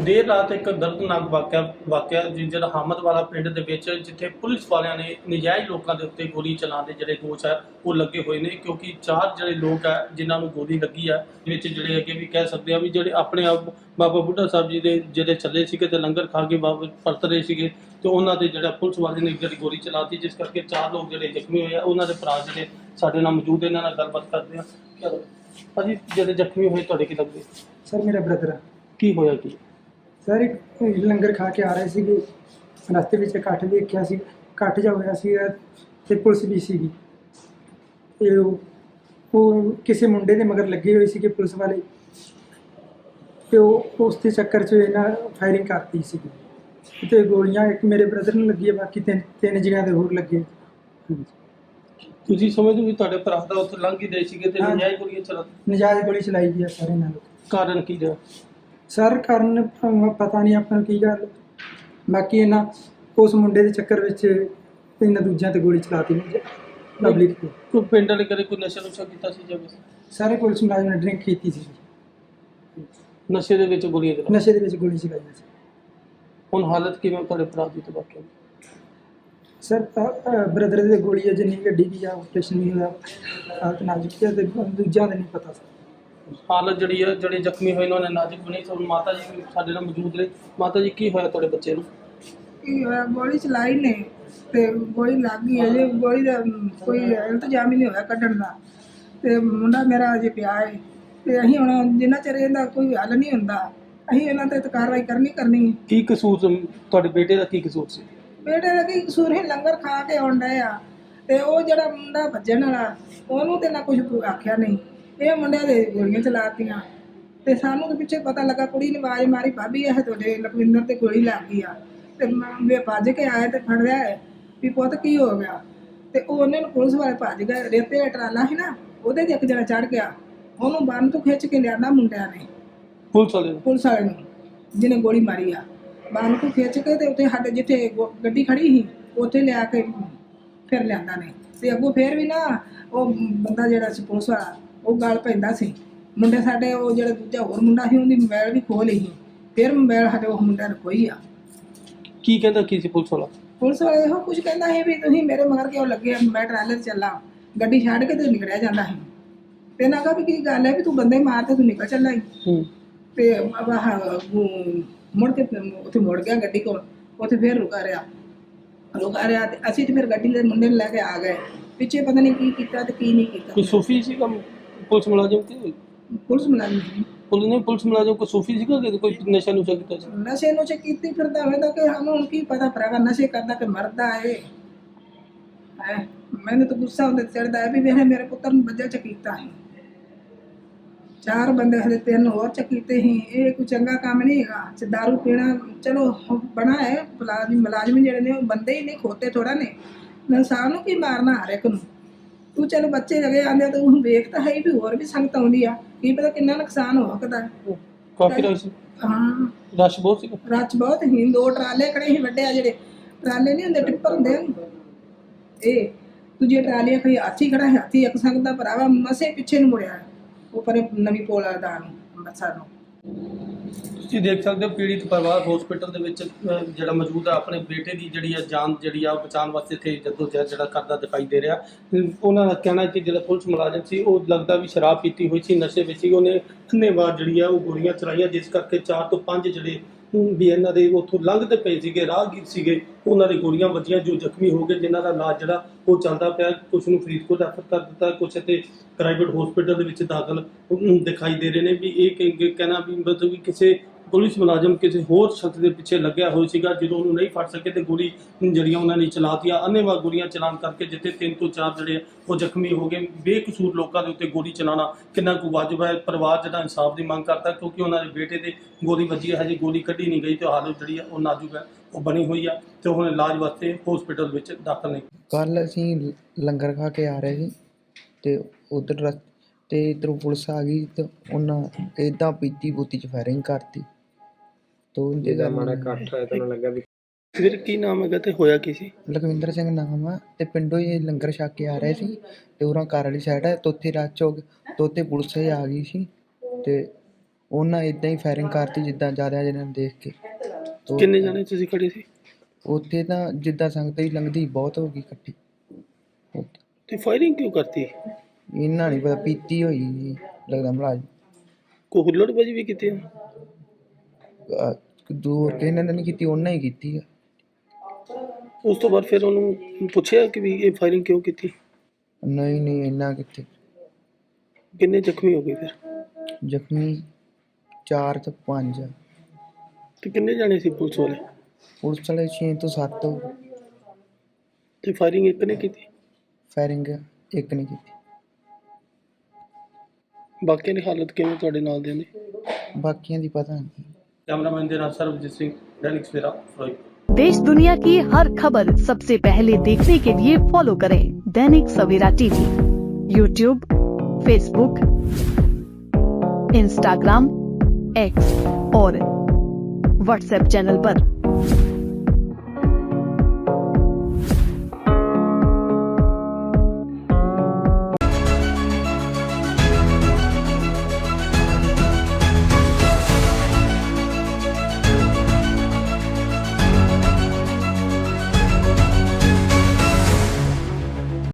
ਰਾਤ ਇੱਕ ਦਰਦਨਾਕ ਵਾਕਿਆ ਵਾਕਿਆ ਜਿ- ਜਿਹੜਾ ਹਾਮਦ ਵਾਲਾ ਪਿੰਡ ਦੇ ਵਿੱਚ ਜਿੱਥੇ ਪੁਲਿਸ ਵਾਲਿਆਂ ਨੇ ਨਜਾਇਜ਼ ਲੋਕਾਂ ਦੇ ਉੱਤੇ ਗੋਲੀ ਚਲਾਉਣ ਦੇ ਜਿਹੜੇ ਦੋਸ਼ ਹੈ ਉਹ ਲੱਗੇ ਹੋਏ ਨੇ ਕਿਉਂਕਿ ਚਾਰ ਜਿਹੜੇ ਲੋਕ ਹੈ ਜਿਨ੍ਹਾਂ ਨੂੰ ਗੋਲੀ ਲੱਗੀ ਹੈ ਵਿੱਚ ਜਿਹੜੇ ਅੱਗੇ ਵੀ ਕਹਿ ਸਕਦੇ ਆ ਵੀ ਜਿਹੜੇ ਆਪਣੇ ਆਪ ਬਾਬਾ ਬੁੱਢਾ ਸਾਹਿਬ ਜੀ ਦੇ ਜਿਹੜੇ ਚੱਲੇ ਸੀਗੇ ਤੇ ਲੰਗਰ ਖਾ ਕੇ ਵਾਪਸ ਪਰਤ ਰਹੇ ਸੀਗੇ ਤੇ ਉਹਨਾਂ ਦੇ ਜਿਹੜਾ ਪੁਲਿਸ ਵਾਲੇ ਨੇ ਜਿਹੜੀ ਗੋਲੀ ਚਲਾਤੀ ਜਿਸ ਕਰਕੇ ਚਾਰ ਲੋਕ ਜਿਹੜੇ ਜ਼ਖਮੀ ਹੋਏ ਆ ਉਹਨਾਂ ਦੇ ਭਰਾ ਜਿਹੜੇ ਸਾਡੇ ਨਾਲ ਮੌਜੂਦ ਇਹਨਾਂ ਨਾਲ ਗੱਲਬਾਤ ਕਰਦੇ ਆ। ਭਾਜੀ ਜਿਹੜੇ ਜ਼ਖਮੀ ਹੋਏ ਤੁਹਾਡੇ ਕੀ ਲੱਗਦੇ? ਸਰ ਮੇਰਾ ਬ੍ਰਦਰ ਕੀ ਹੋਇਆ ਕੀ ਸਰ ਇੱਕ ਲੰਗਰ ਖਾ ਕੇ ਆ ਰਹੇ ਸੀਗੇ। ਰਸਤੇ ਵਿੱਚ ਇਕੱਠ ਵੇਖਿਆ ਸੀ ਇਕੱਠ ਜਾ ਹੋਇਆ ਸੀ ਤੇ ਪੁਲਿਸ ਵੀ ਸੀਗੀ। ਤੇ ਉਹ ਉਹ ਕਿਸੇ ਮੁੰਡੇ ਦੇ ਮਗਰ ਲੱਗੇ ਹੋਏ ਸੀਗੇ ਪੁਲਿਸ ਵਾਲੇ। ਤੇ ਉਹ ਉਸ ਦੇ ਚੱਕਰ 'ਚ ਇਹਨਾਂ ਫਾਇਰਿੰਗ ਕਰਤੀ ਸੀਗੀ। ਤੇ ਗੋਲੀਆਂ ਇੱਕ ਮੇਰੇ ਬ੍ਰਦਰ ਨੂੰ ਲੱਗੀ ਹੈ ਬਾਕੀ ਤਿੰਨ ਤਿੰਨ ਜਣਿਆਂ ਦੇ ਹੋਰ ਲੱਗੇ। ਤੁਸੀਂ ਸਮਝਦੇ ਹੋ ਵੀ ਤੁਹਾਡੇ ਭਰਾ ਦਾ ਉੱਥੇ ਲੰਘ ਹੀ ਦੇ ਸੀਗੇ ਤੇ। ਨਜਾਇਜ਼ ਗੋਲੀਆਂ ਚਲਾ ਨਜਾਇਜ਼ ਗੋਲੀ ਚਲਾਈ ਗਈ ਸਾਰੇ ਨਾਲ ਕਾਰਨ ਕੀ ਰਿਹਾ? ਸਰ ਕਾਰਨ ਪਤਾ ਨਹੀਂ ਆਪਾਂ ਨੂੰ ਕੀ ਗੱਲ। ਬਾਕੀ ਇਹਨਾਂ ਉਸ ਮੁੰਡੇ ਦੇ ਚੱਕਰ ਵਿੱਚ ਇਹਨਾਂ ਦੂਜਿਆਂ ਤੇ ਗੋਲੀ ਚਲਾਤੀ ਨੇ ਪਬਲਿਕ ਤੇ। ਕੋਈ ਪਿੰਡ ਵਾਲੇ ਕਦੇ ਕੋਈ ਨਸ਼ਾ ਨੁਸ਼ਾ ਕੀਤਾ ਸੀ ਜਾਂ ਕੁਛ? ਸਾਰੇ ਪੁਲਿਸ ਮੁਲਾਜ਼ਮ ਨੇ ਡਰਿੰਕ ਕੀਤੀ ਸੀ। ਨਸ਼ੇ ਦੇ ਵਿੱਚ ਗੋਲੀਆਂ ਚਲਾ ਨਸ਼ੇ ਦੇ ਵਿੱਚ ਗੋਲੀ ਚਲਾਈ ਸੀ। ਹੁਣ ਹਾਲਤ ਕਿਵੇਂ ਤੁਹਾਡੇ ਭਰਾ ਦੀ ਤੇ ਵਾਕਿਆ ਸਰ ਬ੍ਰਦਰ ਦੇ ਗੋਲੀ ਹੈ ਜਿੰਨੀ ਗੱਡੀ ਦੀ ਆ ਆਪਰੇਸ਼ਨ ਨਹੀਂ ਹੋਇਆ। ਹਾਲਤ ਨਾਜ਼ੁਕ ਹੈ ਤੇ ਦੂਜਿਆਂ ਦਾ ਨਹੀਂ ਪਤਾ ਸਰ। ਹਾਲਤ ਜਿਹੜੀ ਹੈ ਜਿਹੜੇ ਜ਼ਖਮੀ ਹੋਏ ਨੇ ਉਹਨਾਂ ਨੇ ਨਾਜ਼ੁਕ ਬਣੀ ਸੋ ਮਾਤਾ ਜੀ ਸਾਡੇ ਨਾਲ ਮੌਜੂਦ ਨੇ। ਮਾਤਾ ਜੀ ਕੀ ਹੋਇਆ ਤੁਹਾਡੇ ਬੱਚੇ ਨੂੰ? ਕੀ ਹੋਇਆ? ਗੋਲੀ ਚਲਾਈ ਨੇ ਤੇ ਗੋਲੀ ਲੱਗ ਗਈ ਅਜੇ ਗੋਲੀ ਦਾ ਕੋਈ ਇਲਤਜਾਮ ਹੀ ਨਹੀਂ ਹੋਇਆ ਕੱਢਣ ਦਾ। ਤੇ ਮੁੰਡਾ ਮੇਰਾ ਅਜੇ ਪਿਆ ਹੈ ਤੇ ਅਸੀਂ ਹੁਣ ਜਿੰਨਾ ਚਿਰ ਇਹਦਾ ਕੋਈ ਹੱਲ ਨਹੀਂ ਹੁੰਦਾ ਅਸੀਂ ਇਹਨਾਂ ਤੇ ਤਾਂ ਕਾਰਵਾਈ ਕਰਨੀ ਕਰਨੀ ਹੈ। ਕੀ ਕਸੂਰ ਸੀ? ਤੁਹਾਡੇ ਬੇਟੇ ਦਾ ਕੀ ਕਸੂਰ ਸੀ? ਬੇਟੇ ਦਾ ਕੀ ਕਸੂਰ? ਹੈ ਲੰਗਰ ਖਾ ਕੇ ਆਉਣ ਡਏ ਆ। ਤੇ ਉਹ ਜਿਹੜਾ ਮੁੰਡਾ ਭੱਜਣ ਵਾਲਾ ਉਹਨੂੰ ਤੇ ਨਾ ਕੁਝ ਆਖਿਆ ਨਹੀਂ। ਇਹ ਮੁੰਡਿਆਂ ਦੇ ਗੋਲੀਆਂ ਚਲਾਤੀਆਂ। ਤੇ ਸਾਨੂੰ ਪਿੱਛੇ ਪਤਾ ਲੱਗਾ ਕੁੜੀ ਨੇ ਆਵਾਜ਼ ਮਾਰੀ ਭਾਬੀ ਇਹ ਤੁਹਾਡੇ ਲਖਵਿੰਦਰ ਤੇ ਗੋਲੀ ਲੱਗ ਗਈ ਆ। ਤੇ ਮੈਂ ਵੀ ਭੱਜ ਕੇ ਆਏ ਤੇ ਫੜ ਲਿਆ ਵੀ ਪੁੱਤ ਕੀ ਹੋ ਗਿਆ? ਤੇ ਉਹ ਉਹਨੇ ਨੂੰ ਪੁਲਿਸ ਵਾਲੇ ਭੱਜ ਗਏ ਰੇਤੇ ਦਾ ਟਰਾਲਾ ਸੀ ਨਾ ਉਹਦੇ ਤੇ ਇੱਕ ਜਣਾ ਚੜ ਗਿਆ। ਉਹਨੂੰ ਬੰਨ ਤੋਂ ਖਿੱਚ ਕੇ ਲਿਆਂਦਾ ਮੁੰਡਿਆਂ ਨੇ। ਪੁਲਿਸ ਵਾਲੇ ਨੂੰ? ਪੁਲਿਸ ਵਾਲੇ ਨੂੰ ਜਿਹਨੇ ਗੋਲੀ ਮਾਰੀ ਆ। ਬਾਹਰ ਤੋਂ ਖਿੱਚ ਕੇ ਤੇ ਉੱਥੇ ਸਾਡੇ ਜਿੱਥੇ ਗੱਡੀ ਖੜੀ ਸੀ ਉੱਥੇ ਲਿਆ ਕੇ ਫਿਰ ਲਿਆਂਦਾ ਨੇ। ਤੇ ਅੱਗੋਂ ਫਿਰ ਵੀ ਨਾ ਉਹ ਬੰਦਾ ਜਿਹੜਾ ਸੀ ਪੁਲਿਸ ਵਾਲਾ ਉਹ ਗੱਲ ਪੈਂਦਾ ਸੀ। ਮੁੰਡੇ ਸਾਡੇ ਉਹ ਜਿਹੜਾ ਦੂਜਾ ਹੋਰ ਮੁੰਡਾ ਸੀ ਉਹਦੀ ਮੋਬਾਈਲ ਵੀ ਖੋਹ ਲਈ ਸੀ। ਫਿਰ ਮੋਬਾਈਲ ਸਾਡੇ ਉਹ ਮੁੰਡਿਆਂ ਨੇ ਖੋਈ ਆ। ਕੀ ਕਹਿੰਦਾ ਕੀ ਸੀ ਪੁਲਿਸ ਵਾਲਾ? ਪੁਲਿਸ ਵਾਲੇ ਇਹੋ ਕੁਝ ਕਹਿੰਦਾ ਸੀ ਵੀ ਤੁਸੀਂ ਮੇਰੇ ਮਗਰ ਕਿਉਂ ਲੱਗੇ ਆ? ਮੈਂ ਟਰਾਲੇ 'ਚ ਚੱਲਾਂ। ਗੱਡੀ ਛੱਡ ਕੇ ਤੇ ਨਿਕਲਿਆ ਜਾਂਦਾ ਸੀ। ਤੇ ਨਾ ਕਹਾ ਵੀ ਕੀ ਗੱਲ ਹੈ ਵੀ ਤੂੰ ਬੰਦੇ ਮਾਰ ਤੇ ਤੂੰ ਨਿਕਲ ਚੱਲਾ ਈ। ਹੂੰ। ਤੇ ਆਹ ਮੁੜ ਕੇ ਉੱਥੇ ਮੁੜ ਗਿਆ ਗੱਡੀ ਕੋਲ। ਉੱਥੇ ਫਿਰ ਰੁਕਾ ਰਿਹਾ। ਰੁਕਾ ਰਿਹਾ ਤੇ ਅਸੀਂ ਤੇ ਫਿਰ ਗੱਡੀ ਦੇ ਮੁੰਡੇ ਨੂੰ ਲੈ ਕੇ ਆ ਗਏ। ਪਿੱਛੇ ਪਤਾ ਨਹੀਂ ਕੀ ਕੀਤਾ ਤੇ ਕੀ ਨਹੀਂ ਕੋਈ ਕੀਤਾ ਸੂਫੀ ਸੀ ਕੰਮ? ਪੁਲਿਸ ਮੁਲਾਜ਼ਮ ਕਿ ਪੁਲਿਸ ਮੁਲਾਜ਼ਮ ਸੀ। ਪੁਲਿਸ ਨੇ ਪੁਲਿਸ ਮੁਲਾਜ਼ਮ ਕੋਈ ਸੂਫੀ ਸੀਗਾ ਕਿ ਕੋਈ ਨਸ਼ਾ ਨੁਸ਼ਾ ਕੀਤਾ ਸੀ? ਨਸ਼ੇ ਨੂੰ ਚ ਕੀਤੀ ਫਿਰਦਾ ਹੋਵੇਗਾ ਕਿ ਸਾਨੂੰ ਹੁਣ ਕੀ ਪਤਾ ਭਰਾਵਾ ਨਸ਼ੇ ਕਰਦਾ ਕਿ ਮਰਦਾ ਏ। ਹੈ? ਮੈਨੂੰ ਤਾਂ ਗੁੱਸਾ ਹੁੰਦਾ ਚੜਦਾ ਹੈ ਵੀ ਵੇਖ ਮੇਰੇ ਪੁੱਤਰ ਨੂੰ ਬੱਜਾ ਚ ਕੀਤਾ ਹੈ ਚਾਰ ਬੰਦੇ ਹਲੇ ਤਿੰਨ ਹੋਰ ਚ ਕੀਤੇ ਸੀ। ਇਹ ਕੋਈ ਚੰਗਾ ਕੰਮ ਨਹੀਂ ਹੈਗਾ। ਚ ਦਾਰੂ ਪੀਣਾ ਚਲੋ ਬਣਾ ਹੈ। ਮੁਲਾਜ਼ਮ ਜਿਹੜੇ ਨੇ ਉਹ ਬੰਦੇ ਹੀ ਨਹੀਂ ਖੋਤੇ ਥੋੜਾ ਨੇ। ਇਨਸਾਨ ਨੂੰ ਕੀ ਮਾਰਨਾ ਹਰ ਇੱਕ ਨੂੰ? ਤੂੰ ਚਲ ਬੱਚੇ ਜਗੇ ਆਂਦੇ ਤੂੰ ਵੇਖ ਤਾਂ ਹੈ ਵੀ ਹੋਰ ਵੀ ਸੰਗਤ ਆਉਂਦੀ ਆ। ਕੀ ਪਤਾ ਕਿੰਨਾ ਨੁਕਸਾਨ ਹੋ ਸਕਦਾ ਹੈ। ਕਾਫੀ ਰਸ਼ ਹਾਂ। ਰਸ਼ ਬਹੁਤ ਸੀਗਾ। ਰੱਚ ਬਹੁਤ ਹੀ ਦੋ ਟਰਾਲੇ ਖੜੇ ਸੀ ਵੱਡੇ ਆ ਜਿਹੜੇ। ਟਰਾਲੇ ਨਹੀਂ ਹੁੰਦੇ ਟਿੱਪਰ ਹੁੰਦੇ ਆ। ਇਹ ਦੂਜੇ ਟਰਾਲੀਆਂ ਕੋਈ ਹਾਥੀ ਖੜਾ ਹੈ ਹਾਥੀ ਇੱਕ ਸੰਗ ਦਾ ਭਰਾਵਾ ਮਸੇ ਪਿੱਛੇ ਨੂੰ ਮੁੜਿਆ। ਉਹ ਪਰੇ ਨਵੀਂ ਪੋਲਾ ਦਾ ਨੂੰ ਅੰਮ੍ਰਿਤਸਰ ਨੂੰ। ਤੁਸੀਂ ਦੇਖ ਸਕਦੇ ਹੋ ਪੀੜਿਤ ਪਰਿਵਾਰ ਹਸਪੀਟਲ ਦੇ ਵਿੱਚ ਅਹ, ਜਿਹੜਾ ਮੌਜੂਦ ਹੈ ਆਪਣੇ ਬੇਟੇ ਦੀ ਜਿਹੜੀ ਆ ਜਾਨ ਜਿਹੜੀ ਆ ਉਹ ਬਚਾਉਣ ਵਾਸਤੇ ਇੱਥੇ ਜਦੋਂ ਜਿਹੜਾ ਕਰਦਾ ਦਿਖਾਈ ਦੇ ਰਿਹਾ। ਅਹ, ਉਹਨਾਂ ਦਾ ਕਹਿਣਾ ਹੈ ਕਿ ਜਿਹੜਾ ਪੁਲਿਸ ਮੁਲਾਜ਼ਮ ਸੀ ਉਹ ਲੱਗਦਾ ਵੀ ਸ਼ਰਾਬ ਪੀਤੀ ਹੋਈ ਸੀ ਨਸ਼ੇ ਵਿੱਚ ਸੀ। ਉਹਨੇ ਧੰਨੇਵਾਦ ਜਿਹੜੀ ਆ ਉਹ ਗੋਲੀਆਂ ਚਲਾਈਆਂ ਜਿਸ ਕਰਕੇ ਚਾਰ ਤੋਂ ਪੰਜ ਜਿਹੜੇ ਵੀ ਇਹਨਾਂ ਦੇ ਉੱਥੋਂ ਲੰਘਦੇ ਪਏ ਸੀਗੇ, ਰਾਹਗੀਰ ਸੀਗੇ, ਉਹਨਾਂ ਦੇ ਗੋਲੀਆਂ ਵੱਜੀਆਂ, ਜੋ ਜ਼ਖਮੀ ਹੋ ਗਏ, ਜਿਨ੍ਹਾਂ ਦਾ ਇਲਾਜ ਜਿਹੜਾ ਉਹ ਚੱਲਦਾ ਪਿਆ ਕੁਝ ਨੂੰ ਫਰੀਦਕੋਟ ਰੈਫਰ ਕਰ ਦਿੱਤਾ ਕੁਝ ਇੱਥੇ ਪ੍ਰਾਈਵੇਟ ਹਸਪੀਟਲ ਦੇ ਵਿੱਚ ਦਾਖਲ ਦਿਖਾਈ ਦੇ ਰਹੇ ਨੇ ਵੀ ਇਹ ਕਹਿਣਾ ਵੀ ਮਤਲਬ ਵੀ ਕਿਸੇ ਪੁਲਿਸ ਮੁਲਾਜ਼ਮ ਕਿਸੇ ਹੋਰ ਸ਼ਖਸ ਦੇ ਪਿੱਛੇ ਲੱਗਿਆ ਹੋਇਆ ਸੀਗਾ, ਜਦੋਂ ਉਹਨੂੰ ਨਹੀਂ ਫੜ ਸਕੇ ਤੇ ਗੋਲੀ ਜਿਹੜੀਆਂ ਉਹਨਾਂ ਨੇ ਚਲਾਤੀਆਂ ਅੰਨੇਵਾਹ ਗੋਲੀਆਂ ਚਲਾਉਣ ਕਰਕੇ ਜਿੱਥੇ ਤਿੰਨ ਤੋਂ ਚਾਰ ਜਿਹੜੇ ਉਹ ਜ਼ਖਮੀ ਹੋ ਗਏ। ਬੇਕਸੂਰ ਲੋਕਾਂ ਦੇ ਉੱਤੇ ਗੋਲੀ ਚਲਾਉਣਾ ਕਿੰਨਾ ਕੁ ਵਾਜਬ ਹੈ? ਪਰਿਵਾਰ ਜਿਹੜਾ ਇਨਸਾਫ ਦੀ ਮੰਗ ਕਰਦਾ, ਕਿਉਂਕਿ ਉਹਨਾਂ ਦੇ ਬੇਟੇ ਦੇ ਗੋਲੀ ਵੱਜੀ ਹੈ, ਹਜੇ ਗੋਲੀ ਕੱਢੀ ਨਹੀਂ ਗਈ ਤੇ ਹਾਲਤ ਜਿਹੜੀ ਆ, ਉਹ ਨਾਜ਼ੁਕ ਹੈ, ਉਹ ਬਣੀ ਹੋਈ ਆ ਤੇ ਹੁਣ ਇਲਾਜ ਵਾਸਤੇ ਹਸਪੀਟਲ ਵਿੱਚ ਦਾਖਲ ਨੇ। ਕੱਲ ਅਸੀਂ ਲੰਗਰ ਖਾ ਕੇ ਆ ਰਹੇ ਸੀ ਤੇ ਉਧਰ ਤੇ ਇੱਧਰੋਂ ਪੁਲਿਸ ਆ ਗਈ ਤੇ ਉਹਨਾਂ ਇਦਾਂ ਪੀਤੀ ਬੂਤੀ ਚ ਫਾਇਰਿੰਗ ਕਰਤੀ। ਤੋਂ ਜਿਹਦਾ ਮਾੜਾ ਕੱਟ ਵੀਰ ਕੀ ਨਾਮ ਹੈਗਾ ਤੇ ਹੋਇਆ ਕੀ ਸੀ? ਲਖਵਿੰਦਰ ਸਿੰਘ ਨਾਮ ਆ ਤੇ ਪਿੰਡੋਂ ਹੀ ਇਹ ਲੰਗਰ ਛਕ ਕੇ ਆ ਰਹੇ ਸੀ ਤੇ ਉਰਾਂ ਘਰ ਵਾਲੀ ਸਾਈਡ ਹੈ ਤੋਥੇ ਰਾਤ ਚੌਕ ਤੋਤੇ ਪੁਲਿਸ ਆ ਗਈ ਸੀ ਤੇ ਉਹਨਾਂ ਇਦਾਂ ਹੀ ਫਾਇਰਿੰਗ ਕਰਤੀ ਜਿੱਦਾਂ ਜ਼ਿਆਦਾ ਜਣਿਆਂ ਨੂੰ ਦੇਖ ਕੇ। ਤੋ ਕਿੰਨੇ ਜਣੇ ਤੁਸੀਂ ਖੜੇ ਸੀ? ਉੱਥੇ ਤਾਂ ਜਿੱਦਾਂ ਸੰਗਤ ਹੀ ਲੰਘਦੀ ਬਹੁਤ ਹੋ ਗਈ ਇਕੱਠੀ। ਤੇ ਫਾਇਰਿੰਗ ਕਿਉਂ ਕਰਤੀ? ਇਹਨਾਂ ਨਹੀਂ ਪਤਾ ਪੀਤੀ ਹੋਈ ਜੀ, ਲੱਗਦਾ ਮਹਾਰਾਜ ਕੋਈ ਹੁੱਲੜਬਾਜੀ ਵੀ ਕੀਤੀ ਦੂਰ ਕਿਸੇ ਨੇ ਨਹੀਂ ਕੀਤੀ ਉਹਨਾਂ ਹੀ ਕੀਤੀ ਆ। ਉਸ ਤੋਂ ਬਾਅਦ ਫਿਰ ਉਹਨੂੰ ਪੁੱਛਿਆ ਕਿ ਵੀ ਇਹ ਫਾਇਰਿੰਗ ਕਿਉਂ ਕੀਤੀ? ਨਹੀਂ ਨਹੀਂ ਇੰਨਾ ਕਿੱਥੇ? ਕਿੰਨੇ ਜ਼ਖਮੀ ਹੋ ਗਏ ਫਿਰ? ਜ਼ਖਮੀ 4 ਤੋਂ 5 ਤੇ ਕਿੰਨੇ ਜਾਣੇ ਸੀ ਪੁਲਿਸ ਵਾਲੇ? ਪੁਲਿਸ ਵਾਲੇ 6 ਤੋਂ 7 ਤੇ ਫਾਇਰਿੰਗ ਇੱਕ ਨੇ ਕੀਤੀ? ਫਾਇਰਿੰਗ ਇੱਕ ਨੇ ਕੀਤੀ। ਬਾਕੀਆਂ ਦੀ ਹਾਲਤ ਕਿਵੇਂ ਤੁਹਾਡੇ ਨਾਲ ਦੇ ਨੇ? ਬਾਕੀਆਂ ਦੀ ਪਤਾ ਨਹੀਂ। कैमरामैन देना सरबजीत सिंह, दैनिक सवेरा फिरोजपुर देश दुनिया की हर खबर सबसे पहले देखने के लिए फॉलो करें Dainik Savera TV YouTube Facebook Instagram X और व्हाट्सएप चैनल पर।